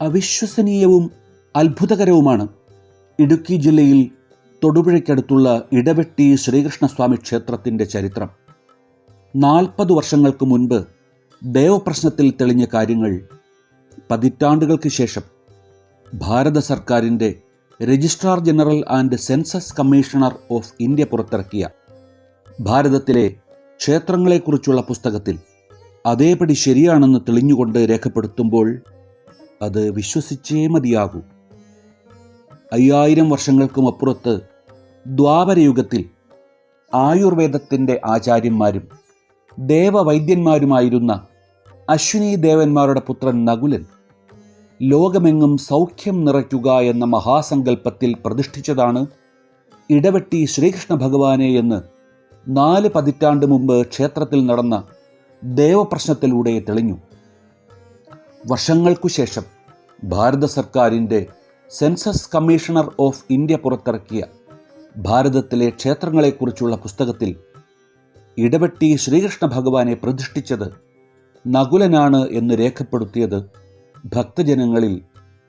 അവിശ്വസനീയവും അത്ഭുതകരവുമാണ്. ഇടുക്കി ജില്ലയിൽ തൊടുപുഴയ്ക്കടുത്തുള്ള ഇടവെട്ടി ശ്രീകൃഷ്ണസ്വാമി ക്ഷേത്രത്തിന്റെ ചരിത്രം. നാൽപ്പത് വർഷങ്ങൾക്ക് മുൻപ് ദേവപ്രശ്നത്തിൽ തെളിഞ്ഞ കാര്യങ്ങൾ പതിറ്റാണ്ടുകൾക്ക് ശേഷം ഭാരത സർക്കാരിന്റെ registrar general and census commissioner of India പുറത്തിറക്കിയ ഭാരതത്തിലെ ക്ഷേത്രങ്ങളെക്കുറിച്ചുള്ള പുസ്തകത്തിൽ അതേപടി ശരിയാണെന്ന് തെളിഞ്ഞുകൊണ്ട് രേഖപ്പെടുത്തുമ്പോൾ അത് വിശ്വസിച്ചേ മതിയാകൂ. അയ്യായിരം വർഷങ്ങൾക്കും അപ്പുറത്ത് ദ്വാപരയുഗത്തിൽ ആയുർവേദത്തിന്റെ ആചാര്യന്മാരും ദേവവൈദ്യന്മാരുമായിരുന്ന അശ്വിനി ദേവന്മാരുടെ പുത്രൻ നകുലൻ ലോകമെങ്ങും സൗഖ്യം നിറയ്ക്കുക എന്ന മഹാസങ്കല്പത്തിൽ പ്രതിഷ്ഠിച്ചതാണ് ഇടവെട്ടി ശ്രീകൃഷ്ണ ഭഗവാനെ എന്ന് നാല് പതിറ്റാണ്ട് മുമ്പ് ക്ഷേത്രത്തിൽ നടന്ന ദേവപ്രശ്നത്തിലൂടെ തെളിഞ്ഞു. വർഷങ്ങൾക്കു ശേഷം ഭാരത സർക്കാരിന്റെ സെൻസസ് കമ്മീഷണർ ഓഫ് ഇന്ത്യ പുറത്തിറക്കിയ ഭാരതത്തിലെ ക്ഷേത്രങ്ങളെക്കുറിച്ചുള്ള പുസ്തകത്തിൽ ഇടവെട്ടി ശ്രീകൃഷ്ണ ഭഗവാനെ പ്രതിഷ്ഠിച്ചത് നകുലനാണ് എന്ന് രേഖപ്പെടുത്തിയത് ഭക്തജനങ്ങളിൽ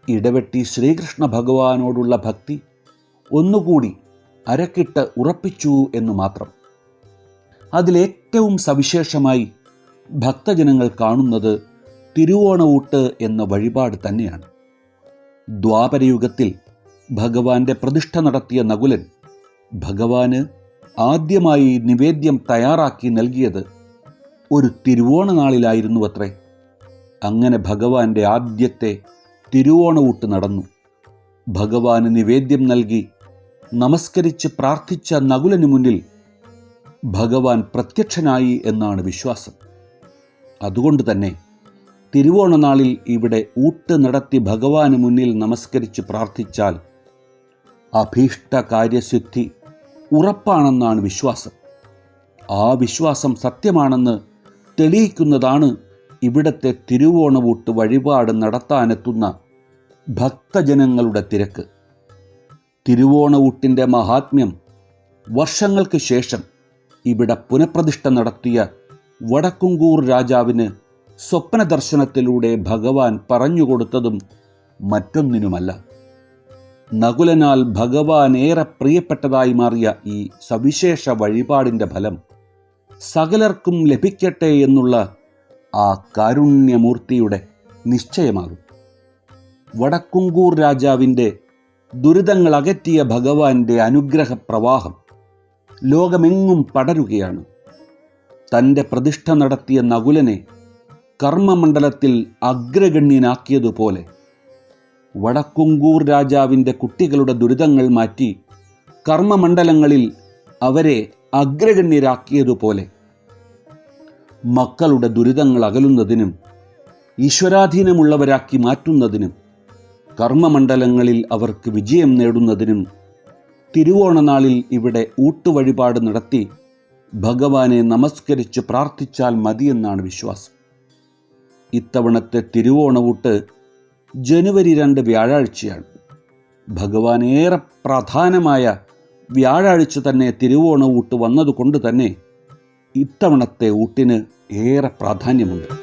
ഇടവെട്ടി ശ്രീകൃഷ്ണ ഭഗവാനോടുള്ള ഭക്തി ഒന്നുകൂടി അരക്കിട്ട് ഉറപ്പിച്ചു എന്നു മാത്രം. അതിലേറ്റവും സവിശേഷമായി ഭക്തജനങ്ങൾ കാണുന്നത് തിരുവോണവൂട്ട് എന്ന വഴിപാട് തന്നെയാണ്. ദ്വാപരയുഗത്തിൽ ഭഗവാന്റെ പ്രതിഷ്ഠ നടത്തിയ നകുലൻ ഭഗവാന് ആദ്യമായി നിവേദ്യം തയ്യാറാക്കി നൽകിയത് ഒരു തിരുവോണ നാളിലായിരുന്നു അത്രേ അങ്ങനെ ഭഗവാന്റെ ആദ്യത്തെ തിരുവോണവൂട്ട് നടന്നു. ഭഗവാന് നിവേദ്യം നൽകി നമസ്കരിച്ച് പ്രാർത്ഥിച്ച നകുലന് മുന്നിൽ ഭഗവാൻ പ്രത്യക്ഷനായി എന്നാണ് വിശ്വാസം. അതുകൊണ്ട് തന്നെ തിരുവോണനാളിൽ ഇവിടെ ഊട്ട് നടത്തി ഭഗവാന് മുന്നിൽ നമസ്കരിച്ച് പ്രാർത്ഥിച്ചാൽ അഭീഷ്ട കാര്യസിദ്ധി ഉറപ്പാണെന്നാണ് വിശ്വാസം. ആ വിശ്വാസം സത്യമാണെന്ന് തെളിയിക്കുന്നതാണ് ഇവിടത്തെ തിരുവോണവൂട്ട് വഴിപാട് നടത്താനെത്തുന്ന ഭക്തജനങ്ങളുടെ തിരക്ക്. തിരുവോണവൂട്ടിന്റെ മഹാത്മ്യം വർഷങ്ങൾക്ക് ശേഷം ഇവിടെ പുനഃപ്രതിഷ്ഠ നടത്തിയ വടക്കുംകൂർ രാജാവിന് സ്വപ്ന ദർശനത്തിലൂടെ ഭഗവാൻ പറഞ്ഞുകൊടുത്തതും മറ്റൊന്നിനുമല്ല. നകുലനാൽ ഭഗവാൻ ഏറെ പ്രിയപ്പെട്ടതായി മാറിയ ഈ സവിശേഷ വഴിപാടിന്റെ ഫലം സകലർക്കും ലഭിക്കട്ടെ എന്നുള്ള ആ കാരുണ്യമൂർത്തിയുടെ നിശ്ചയമാകും. വടക്കുംകൂർ രാജാവിന്റെ ദുരിതങ്ങൾ അകറ്റിയ ഭഗവാന്റെ അനുഗ്രഹ പ്രവാഹം ലോകമെങ്ങും പടരുകയാണ്. തന്റെ പ്രതിഷ്ഠ നടത്തിയ നകുലനെ കർമ്മമണ്ഡലത്തിൽ അഗ്രഗണ്യനാക്കിയതുപോലെ വടക്കുങ്കൂർ രാജാവിന്റെ കുട്ടികളുടെ ദുരിതങ്ങൾ മാറ്റി കർമ്മമണ്ഡലങ്ങളിൽ അവരെ അഗ്രഗണ്യരാക്കിയതുപോലെ മക്കളുടെ ദുരിതങ്ങൾ അകലുന്നതിനും ഈശ്വരാധീനമുള്ളവരാക്കി മാറ്റുന്നതിനും കർമ്മമണ്ഡലങ്ങളിൽ അവർക്ക് വിജയം നേടുന്നതിനും തിരുവോണനാളിൽ ഇവിടെ ഊട്ടുവഴിപാട് നടത്തി ഭഗവാനെ നമസ്കരിച്ച് പ്രാർത്ഥിച്ചാൽ മതിയെന്നാണ് വിശ്വാസം. ഇത്തവണത്തെ തിരുവോണവൂട്ട് ജനുവരി രണ്ട് വ്യാഴാഴ്ചയാണ്. ഭഗവാൻ ഏറെ പ്രധാനമായ വ്യാഴാഴ്ച തന്നെ തിരുവോണവൂട്ട് വന്നതുകൊണ്ട് തന്നെ ഇത്തവണത്തെ ഊട്ടിന് ഏറെ പ്രാധാന്യമുണ്ട്.